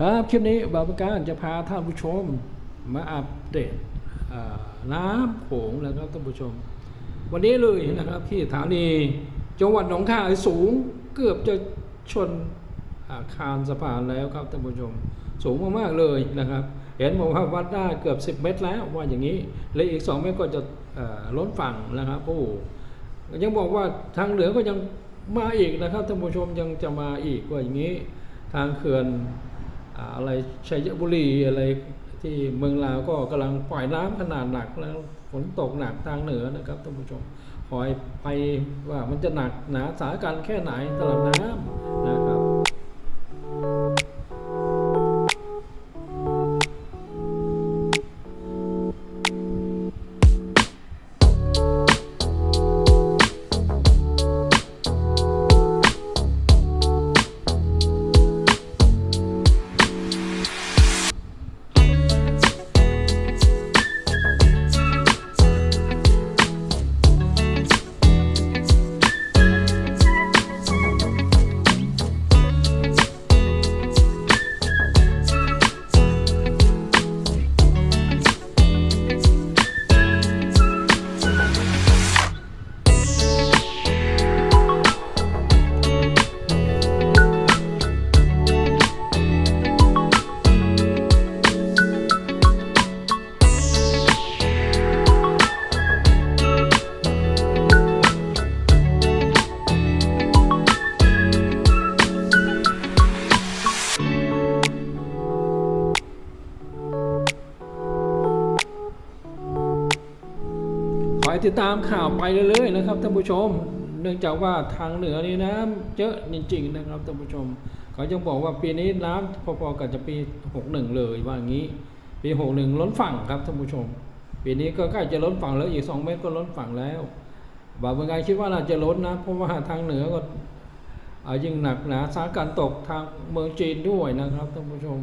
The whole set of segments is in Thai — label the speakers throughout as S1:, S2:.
S1: ครับคลิปนี้บาปการจะพาท่านผู้ชมมาอัปเดตน้ำโขงนะครับท่านผู้ชม วันนี้เลยนะครับที่สถานีจังหวัดหนองคายสูงเกือบจะชนอาคารสะพานแล้วครับท่านผู้ชม สูงมากๆเลยนะครับ เห็นบอกว่าวัดได้เกือบ 10 เมตรแล้วว่าอย่างนี้และอีก 2 เมตรก็จะล้นฝั่งนะครับโอ้ยังบอกว่าทางเหนือก็ยังมาอีกนะครับท่านผู้ชมยังจะมาอีกว่าอย่างนี้ ทางเขื่อน อะไรชัยบุรีอะไรที่เมืองลาวก็กำลังปล่อยน้ำขนาดหนักแล้วฝนตกหนักทางเหนือนะครับท่านผู้ชมคอยไปว่ามันจะหนักหนาสาการแค่ไหนตลาดน้ำนะครับ ติดตามข่าวไปเรื่อยๆนะครับท่านผู้ชม เนื่องจากว่าทางเหนือนี่น้ำเยอะจริง ๆ นะครับท่านผู้ชม เขายังบอกว่าปีนี้น้ำพอๆกับจะปี 61 เลยว่าอย่างนี้ ปี 61 ล้นฝั่งครับท่านผู้ชม ปีนี้ก็ใกล้จะล้นฝั่งแล้วอีก 2 เมตรก็ล้นฝั่งแล้วบางเมืองไงคิดว่าน่าจะล้นนะเพราะว่าทางเหนือก็ยิ่งหนักหนาสาการตกทางเมืองจีนด้วยนะครับท่านผู้ชม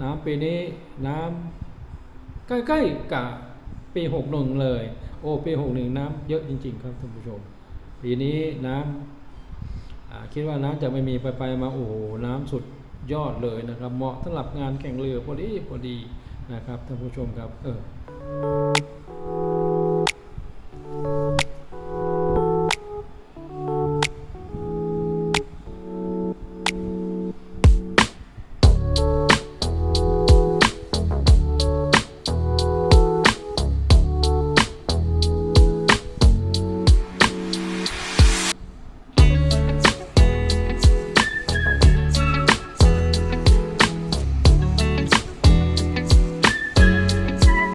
S1: น้ำปีนี้น้ำใกล้ๆกับ ปีหกหนึ่งเลย โอ้ปีหกหนึ่งน้ำเยอะจริง ๆ ครับท่านผู้ชม ปีนี้น้ำอ่าคิดว่าน้ำจะไม่มีไปไปมาโอ้โหน้ำสุดยอดเลยนะครับ เหมาะสำหรับงานแข่งเรือพอดีพอดีนะครับท่านผู้ชมครับเออ